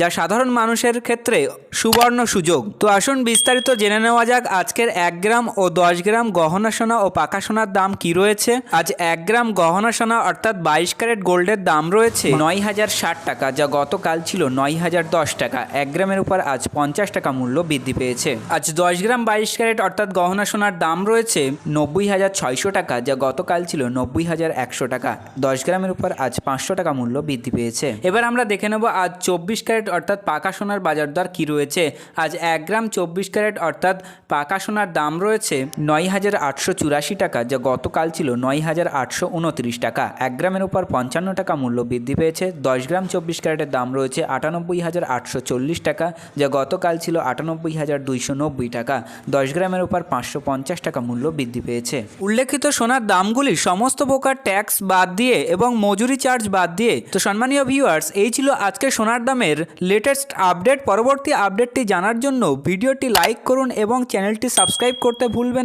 যা সাধারণ মানুষের ক্ষেত্রে সুবর্ণ সুযোগ। তো আসুন বিস্তারিত জেনে নেওয়া যাক আজকের এক গ্রাম ও দশ গ্রাম গহনা সোনা ও পাকা সোনার দাম কি রয়েছে। আজ এক গ্রাম গহনা সোনা অর্থাৎ বাইশ ক্যারেট গোল্ডের দাম রয়েছে নয় হাজার ষাট টাকা, যা গতকাল ছিল নয় হাজার দশ টাকা। এক গ্রামের উপর আজ পঞ্চাশ টাকা মূল্য বৃদ্ধি পেয়েছে। আজ দশ গ্রাম বাইশ ক্যারেট অর্থাৎ গহনা সোনার দাম রয়েছে নব্বই হাজার ছয়শো টাকা, যা গতকাল ছিল নব্বই হাজার একশো টাকা। দশ গ্রামের উপর আজ পাঁচশো টাকা মূল্য বৃদ্ধি পেয়েছে। এবার আমরা দেখে নেব আজ চব্বিশ ক্যারেট অর্থাৎ পাকা সোনার বাজার দর কী রয়েছে? আজ এক গ্রাম চব্বিশ ক্যারেট অর্থাৎ পাকা সোনার দাম রয়েছে নয় হাজার আটশো চুরাশি টাকা, যা গতকাল ছিল নয় হাজার আটশো উনত্রিশ টাকা। এক গ্রামের উপর পঞ্চান্ন টাকা মূল্য বৃদ্ধি পেয়েছে, দশ গ্রাম চব্বিশ ক্যারেটের দাম রয়েছে আটানব্বই হাজার আটশো চল্লিশ টাকা, যা গতকাল ছিল আটানব্বই হাজার দুইশো নব্বই টাকা। দশ গ্রামের উপর পাঁচশো পঞ্চাশ টাকা মূল্য বৃদ্ধি পেয়েছে। উল্লেখিত সোনার দামগুলি সমস্ত প্রকার ট্যাক্স বাদ দিয়ে এবং মজুরি চার্জ বাদ দিয়ে। তো সম্মানীয় ভিউয়ার্স, এই ছিল আজকে সোনার দামের লেটেস্ট আপডেট পরবর্তী আপডেটটি জানার জন্য ভিডিওটি লাইক করুন এবং চ্যানেলটি সাবস্ক্রাইব করতে ভুলবেন না।